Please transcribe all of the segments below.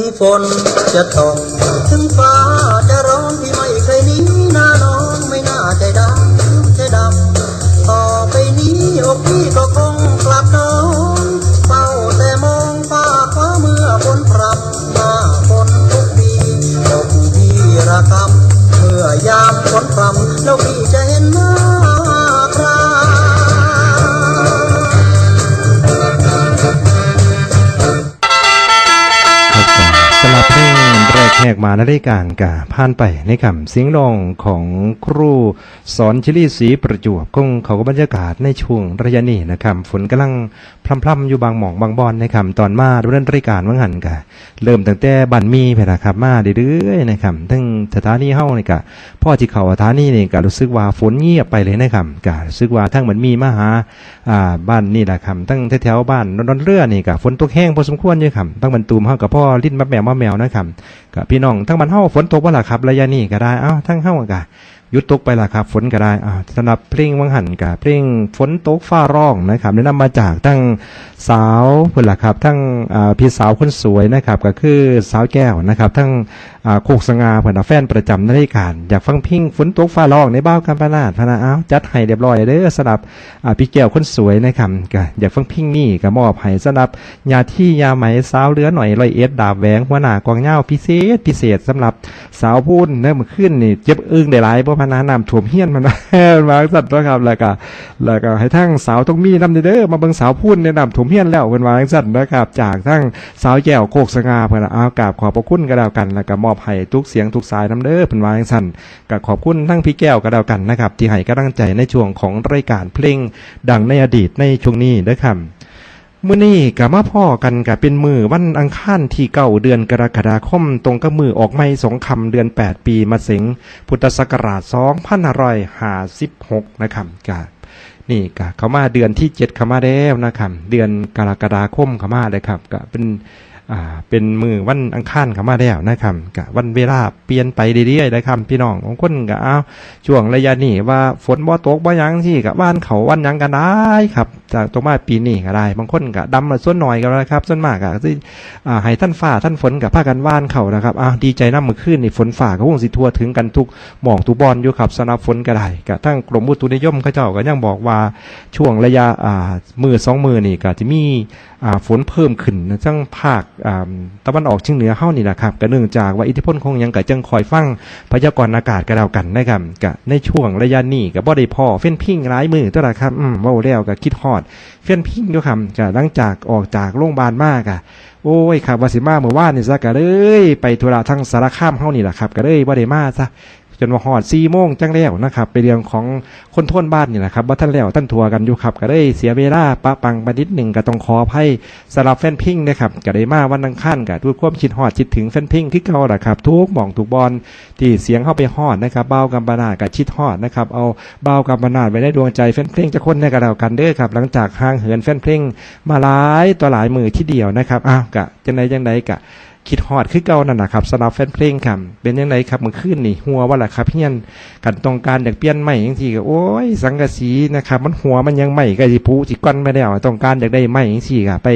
ถึงฝนจะตกถึงฟ้า มาในรายการกาผ่านไปในคำเสียงร้องของครูสอนชิลีศรีประจวบคงเขาก็บรรยากาศในช่วงระยะนี้นะครับฝนกำลังพรำๆอยู่บางหม่องบางบอนในคำตอนมาดำเนินรายการว่างหันกะเริ่มตั้งแต่บันมีไปนะครับมาเรื่อยๆนะครับทั้งสถานีเฮ้านี่กะพ่อที่เขาสถานีนี่กะรู้สึกว่าฝนเงียบไปเลยนะครับกะรู้สึกว่าทั้งเหมือนมีมาหาอ่าบ้านนี่แหละครับตั้งแถวๆบ้านนนเรือนี่กะฝนตกแห้งพอสมควรอยู่ครับตั้งบรรตูมเฮากับพ่อลิ้นมะแมวมะแมวนะครับกับพี่น้องทั้งบ้านเฮาฝนตกว่าล่ะครับระยะนี้ก็ได้เอ้าทั้งเฮาก็หยุดตกไปล่ะครับ ฝนก็ได้อ่าสำหรับเพลงวังหันกับเพลงฝนตกฟ้าร้องนะครับแนะนำมาจากทั้งสาวเพิ่นล่ะครับ ทั้งอ่าพี่สาวคนสวยนะครับ ก็คือสาวแก้วนะครับ ทั้ง โคกสงาเพิ่นน่ะแฟนประจำนรายการอยากฟังพลงฝนตกฟ้าร้องในบ้าวกัมปนาดพนะเอ้าจัดให้เรียบร้อยเด้อสำหรับพี่แก้วคนสวยนะครับก็อยากฟังพลงนี้ก็มอบให้สำหรับญาที่ยาไหมสาวเลือหน่อยรอยเอ็ดดาบแหวงหัวหน้ากองเหย้าพิเศษพิเศษสำหรับสาวพูนเนิ่มขึ้นนี่เจ็บอึ้งได้หลายเพราะพนาน้ำท่วมเฮียนมันมาสัตว์นะครับแล้วก็แล้วก็ให้ทั้งสาวต้องมีน้ำเด้อมาเบิ่งสาวพูนในน้ำท่วมเฮียนแล้วเพิ่นว่าจังซั่นนะครับจากทั้งสาวแก้วโคกสงาเพิ่นน่ะเอากราบขอบพระคุณก็แล้วกันแล้วก็มอบให้ทุกเสียงทุกสายน้ำเด้อเพิ่นว่าจังซั่นก็ขอบคุณทั้งพี่แก้วก็แล้วกันนะครับ ที่ให้กำลังใจในช่วงของรายการเพลงดังในอดีตในช่วงนี้เด้อครับมื่อนี้กับมาพ่อกันกับเป็นมือวันอังคารที่เก้าเดือนกรกฎาคม ตรงกับมือออกไม่สงคำเดือน 8 ปีมาเสงพุทธศักราช2556นะครับกับนี่กะเขามาเดือนที่เจ็ดเขามาแล้วนะครับเดือนกรกฎาคมเขามาเลยครับก็เป็น อ่าเป็นมือวันอังคารเขามาแล้วนะครับกะวันเวลาเปลี่ยนไปเรื่อยๆนะครับพี่น้องของคนกะเอาช่วงระยะนี้ว่าฝนบ่ตกบ่ยังที่กับบ้านเขาวันยังกันได้ครับจากตรงมาปีนี้ก็ได้ บางคนก็ดำมาส่วนหน่อยก็แล้วครับ ส่วนมากก็ที่อ่าให้ท่านฝ่าท่านฝนกับผ้ากันว่านเขานะครับอ้าวดีใจน้ำมือขึ้นนี่ฝนฝ่าก็คงสิทั่วถึงกันทุกหม่องทุกบอลอยู่ครับสำหรับฝนก็ได้กับทั้งกรมอุตุนิยมเขาเจ้าก็ยังบอกว่าช่วงระยะอ่ามือสองมือนี่ก็จะมีอ่าฝนเพิ่มขึ้นนะจังภาคอ่าตะวันออกเฉียงเหนือเฮานี่แหละครับก็เนื่องจากว่าอิทธิพลของยังก็จังคอยฟังพยากรณ์อากาศก็แล้วกันนะครับก็ในช่วงระยะนี้ก็บ่ได้พอเฟ้นพิงร้ายมือตัวละครับอืมเว้าแล้วก็คิดฮอดเฟี้ยนพิงด้วยคำกะหลังจากออกจากโรงพยาบาลมากอะโอ้ยครับวาสิมาเมื่อวานนี่ซะกะเลยไปธุระทั้งสารคามเฮานี่แหละครับกะเลยบ่ได้มาซะ จนว่าหอดสี่โมงจังแล้วนะครับไปเรื่องของคนท้นบ้านนี่แหละครับว่าท่านแล้วท่านทัวร์กันอยู่ครับก็ได้เสียเวลาปะปังไปนิดหนึ่งก็ต้องขออภัยสำหรับแฟนพิงนะครับก็ได้มาวันอังคารก็ด้วยความคิดฮอดคิดถึงแฟนพิงที่เก่าแหละครับทุกหม่องทุกบอลที่เสียงเข้าไปฮอดนะครับเบ้ากำปนากับชิดฮอดนะครับเอาเบ้ากำปนาไว้ในดวงใจแฟนเพลงจะคนในกระดากันเด้อครับหลังจากห่างเหินแฟนเพลงมาหลายต่อหลายมือที่เดียวนะครับอ้าวกะจังไดจังไดกะ คิดฮอดคือเก่านั่นนะครับสำหรับแฟนเพลงครับเป็นยังไงครับเมื่อคืนนี่หัวว่าล่ะครับเพี้ยนกันต้องการอยากเปลี่ยนใหม่ยังทีก็โอ้ยสังกะสีนะครับมันหัวมันยังใหม่ก็สิผูสิก้อนไม่ได้อาต้องการอยากได้ใหม่ยังทีก็ไป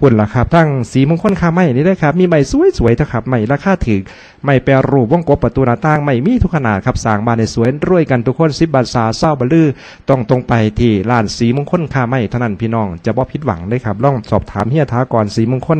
ปุ่นล่ะครับทั้งสีมงคลคาไม้นี่เลยครับมีใหม่สวยๆเถอะครับใหม่ราคาถือใหม่แปรรูปวงกบประตูหน้าต่างใหม่มีทุกขนาดครับสร้างบ้าในสวยรวยกันทุกคนสิบบาทสาเศร้าบลือต้องตรงไปที่ร้านสีมงคลคาไม้เท่านั้นพี่น้อง จะบ่ผิดหวังเลยครับลองสอบถามเฮียท้าก่อนสีมงคล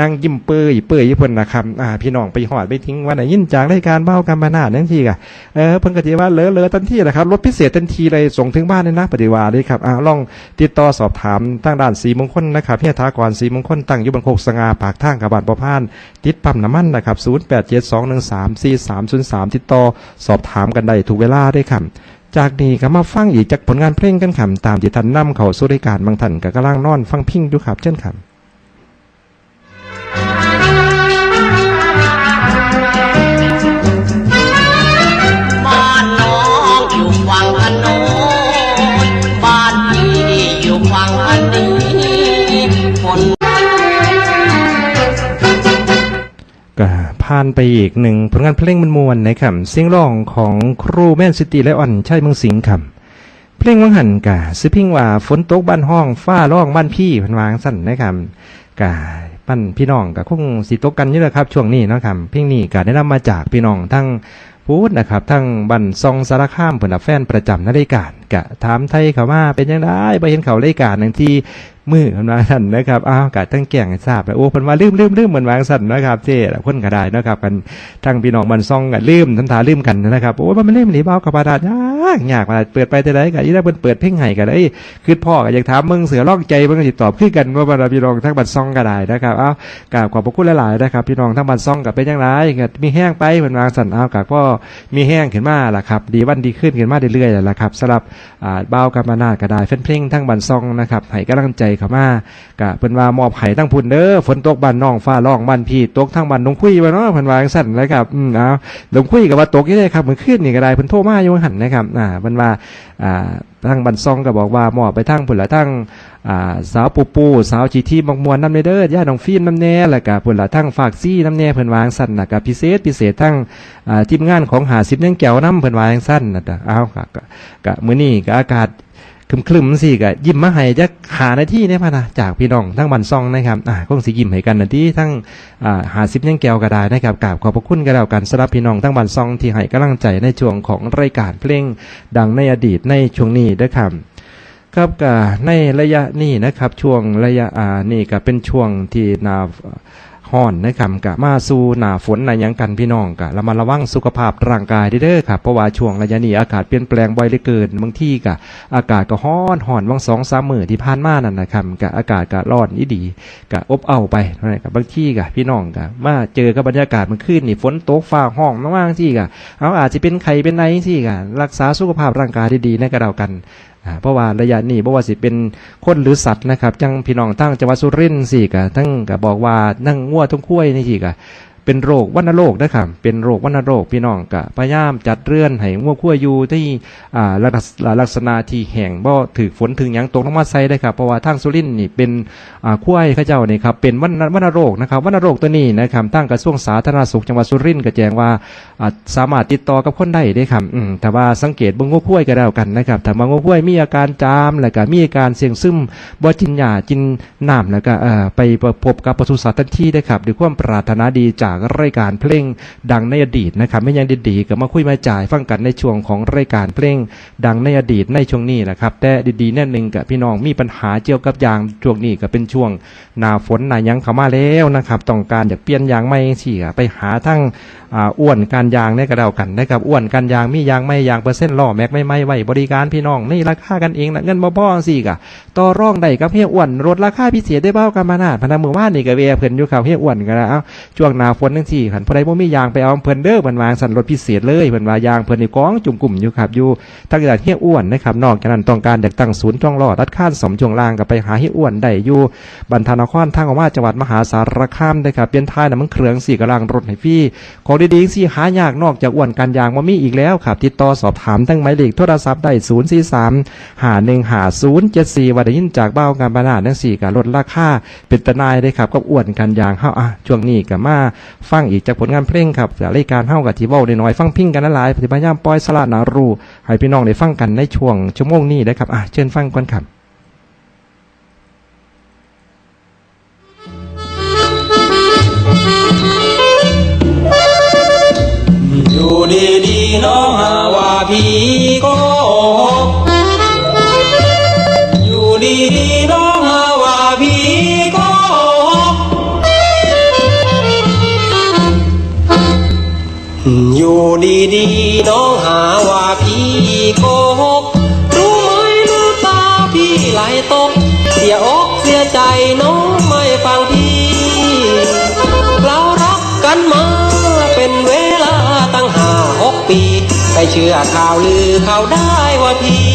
นั่งยิ้มเปื่อยเปื่อยญี่ปุ่นนะครับอ่าพี่น้องไปหอดไปทิ้งวันไหนยินจากรายการเบ้ากันมาหนานั่นทีกะเออเพิ่งกะทิว่าเลอะเลอะทันทีแหละครับรถพิเศษทันทีเลยส่งถึงบ้านเลยนะปฏิวาเลยครับอ่าลองติดต่อสอบถามทางด้านสีมงคลนะครับเฮียทากรสีมงคลตั้งอยู่บนโคกสงาปากทางกับบานประพาน ติดปั๊มน้ำมันนะครับ0 8 7 2 1 3 4 3 0 3ติดต่อสอบถามกันได้ทุกเวลาได้ครับจากนี้ก็มาฟังอีกจากผลงานเพลงกันครับตามที่ท่านนำเขาสู่รายการบางท่านก็กำลังนอนฟังพิงอยู่ครับเช่นครั ผ่านไปอีกหนึ่งผลงานเพลงมันมวนนะครับเสียงร้องของครูแม่นซิตี้และอ่อนใช่เมืองสิงห์ครับเพลงวังหันกะซื้อพิงว่าฝนตกบ้านห้องฟ้าร้องบ้านพี่พันวางสั่นนะครับกะปั้นพี่น้องก็คงสิตกกันอยู่แล้วครับ ช่วงนี้นะครับเพลงนี้ก็ได้นำมาจากพี่น้องทั้งพูดนะครับทั้งบันซองสารคามเพิ่นนะแฟนประจำนรายการกะถามไทยเขาว่าเป็นยังไงบ่เห็นเขารายการหนึ่งที่ มือเพิ่นว่าสั่นนะครับอ้าวกะทั้งแก่งทราบแล้วโอ้พิ่นว่าลืมลืมลืมเหมือนวางสั่นนะครับเจ้คนก็ได้นะครับกันทั้งพี่น้องบันซ่องก็ลืมทันทาลืมกันนะครับโอ้มันลืมหลีเบากับประดาษยากยากมาเปิดไปแต่ไหนก็อีได้เพิ่นเปิดเพลงให้ก็ได้คือพ่อก็อยากถามมึงเสือล่องใจเพิ่นก็สิตอบคือกันว่าบรรดาพี่น้องทั้งบันซ่องก็ได้นะครับอ้าวกาบขอบพระคุณหลายๆนะครับพี่น้องทั้งบันซ่องก็เป็นจังไดก็มีแห้งไปเพิ่นวางสั่นอ้าวก็ก็มีแห้งขึ้นมาล่ะครับ ดีวันดีขึ้นขึ้นมาเรื่อยๆแล่ะครับสำหรับเบากับมานาดก็ได้แฟนเพลงทั้งบันซ่องนะครับให้กำลังใจเข้ามา กะเพิ่นว่ามอบให้ทั้งพุ่นเด้อฝนตกบ้านน้องฟ้าร้องบ้านพี่ตกทั้งบ้านลงคุยว่าเนาะเพิ่นว่าจังซั่นนะครับอืมเอาลงคุยก็ว่าตกอยู่เด้ครับเหมื้อคืนนี่ก็ได้เพิ่นโทรมาอยู่หันนะครับอ่าเพิ่นว่าอ่าทางบันซองก็บอกว่ามอบไปทั้งพุ่นละทั้งอ่าสาวปูปูสาวจีทีมักมวนนำเด้อย่าน้องฟิล์มนำแน่แล้วก็พุ่นละทั้งฝากซี่น้ำแน่เพิ่นว่างซั่นน่ะก็พิเศษพิเศษทั้งอ่าทีมงานของ50ยังแก้วน้ำเพิ่นว่างซั่นน่ะจ้ะเอาก็ก็ก็มื้อนี้ก็อากาศ คลึมๆสิก็ยิ้มมาให้จะหาหน้าที่เนี่ยพะนะจากพี่น้องทั้งบันซองนะครับอ่าคงสิยิ้มให้กันหน้าที่ทั้งอ่าหาซิปยังแก้วก็ได้นะครับกราบขอบพระคุณกันแล้วกันสำหรับพี่น้องทั้งบันซองที่ให้กำลังใจในช่วงของรายการเพลงดังในอดีตในช่วงนี้ด้วยครับครับก็ในระยะนี้นะครับช่วงระยะอ่านี่ก็เป็นช่วงที่นา ฮ้อนนะครับ กะมาสู่หนาฝนในยังกันพี่น้องกะเรามาระวังสุขภาพร่างกายเด้อครับเพราะว่าช่วงระยะนี้อากาศเปลี่ยนแปลงบ่อยเหลือเกินบางที่กะอากาศก็ฮ้อนห่อนวังสองสามมือที่ผ่านมานั่นนะครับกะอากาศก็ร้อนอีดีกะอบเอาไปนะกับบางที่กะพี่น้องกะมาเจอกับบรรยากาศมันขึ้นนี่ฝนตกฟ้าห้องมากๆที่กะเอาอาจจะเป็นไข้เป็นไนที่กะรักษาสุขภาพร่างกายดีๆในกระเดากัน เพราะว่าระยะนี้เพราะว่าสิเป็นคนหรือสัตว์นะครับจังพี่น้องทั้งจังหวัดสุรินทร์สิกะทั้งก็บอกว่านั่งงัวทั้งคุ้ยนี่สิกะ เป็นโรควัณโรคนะครับเป็นโรควัณโรคพี่น้องกะพยายามจัดเรื่อนให้งัวคุ้ยอยู่ที่อ่าลักษณะที่แห้งบ่ถือฝนถึงยังตกลงมาใส่ได้ครับเพราะว่าทางสุรินนี่เป็นอ่าคุ้ยเข้าเจ้านี่ครับเป็นวัณวัณโรคนะครับวัณโรคตัวนี้นะครับตั้งกระทรวงสาธารณสุขจังหวัดสุรินทร์ก็แจ้งว่าอ่าสามารถติดต่อกับคนได้ได้ครับอืมแต่ว่าสังเกตเบิ่งงูพ้วก็แล้วกันนะครับถ้าบางงูพ้วมีอาการจามแล้วก็มีอาการเสี่ยงซึมบ่กินยากินน้ำแล้วก็เอ่อไปพบกับปศุสัตว์ทันทีได้ครับด้วยความปรารถนาดีจากรายการเพลงดังในอดีตนะครับไม่ยังดีๆก็มาคุยมาจ่ายฟังกันในช่วงของรายการเพลงดังในอดีตในช่วงนี้แหละครับแต่ดีๆแน่หนึ่งกับพี่น้องมีปัญหาเกี่ยวกับยางช่วงนี้ก็เป็นช่วงหนาฝนหนายังเข้ามาแล้วนะครับต้องการอยากเปลี่ยนยางไม่สิก็ไปหาทั้งอ้วนการยางเนี่ยก็เดากันนะครับอ้วนการยางมียางไม่ยางเปอร์เซ็นต์ล่อแม็กไม่ไม่ไว้บริการพี่น้องนี่ราคากันเองนะเงินบ่พ่อสิกะต่อร่องได้กับเฮียอ้วนลดราคาพิเศษได้เบ้ากันมานาดพนักมือว่านนี่ก็เวียเพิ่นอยู่ข่าวเฮียอ้วนกันแล้วเอ้าช่วงหนาฝนทั้งสี่ขันพอได้บ่มียางไปเอาเพิ่นเด้อเพิ่นวางสันลดพิเศษเลยเพิ่นวายางเพิ่นนี่กองจุ่มกลุ่มอยู่ครับอยู่ทางด้านเฮียอ้วนนะครับนอกจากนั้นต้องการอยากตั้งศูนย์จ้องล้อรัดข้านสมช่วงล่างก็ไปหาเฮียอ้วนได้อยู่บรรทานครทางออกมาจังหวัดมหาสารคามได้ครับเปลี่ยนท้ายน้ำมันเครื่องสี่กำลังรถให้ฟรีของดีๆสี่หายากนอกจากอ้วนการยางมามีอีกแล้วครับติดต่อสอบถามตั้งหมายเลขโทรศัพท์ได้0 4 3หา1หา0 7 4วันได้ยินจากเบ้าการบรรณาทั้งสี่การลดราคาเป็นตนายได้ครับกับอ้วนการยางเฮาอะช่วงนี้กับมาฟังอีกจากผลงานเพลงครับจากรายการเฮากับทีเว้าน้อยฟังพิ้งกันหลายปฏิบัติย่ามปอยสละนารูให้พี่น้องได้ฟังกันในช่วงชั่วโมงนี้นะครับอะเชิญฟังก่อนครับอยู่ดีๆน้องหาว่าพี่กหก เชื่อข่าวลือเขาได้ว่าพี่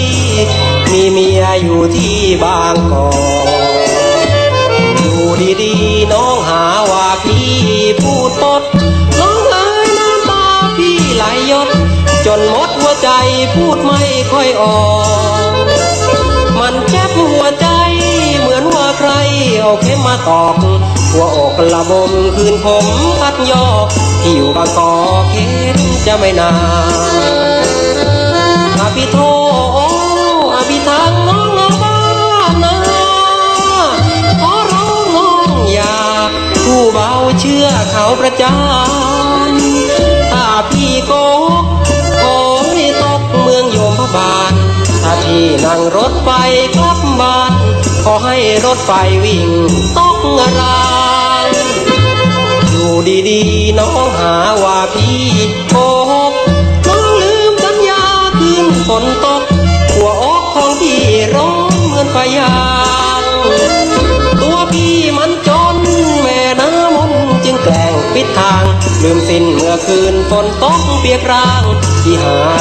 มีเมียอยู่ที่บางกอกอยู่ดีๆน้องหาว่าพี่พูดปดน้องเอ้ยน้ำตาพี่ไหลยด จนหมดหัวใจพูดไม่ค่อยออก มันเจ็บหัวใจ เอาเข็มมาตอก หัวอกระบมคืนผมพัดยอกที่อยู่บางกอกเข็นจะไม่นานอาพี่โทอาพี่ทางน้ององบ้านนาขอร้องน้องอย่าเชื่อเขาประจานถ้าพี่โกหกขอให้ตกเมืองโยมพบาลถ้าพี่นั่งรถไฟกลับบ้าน ขอให้รถไฟวิ่งตกรางอยู่ดีๆ น้องหาว่าพี่โกหกน้องลืมสัญญาคืนฝนตก หัวอกของพี่ร้อนเหมือนไฟยางตัวพี่มันจนแม่น้ำมนจึงแกล้งปิดทาง ลืมสิ้นเมื่อคืนฝนตกเปียกรางที่หา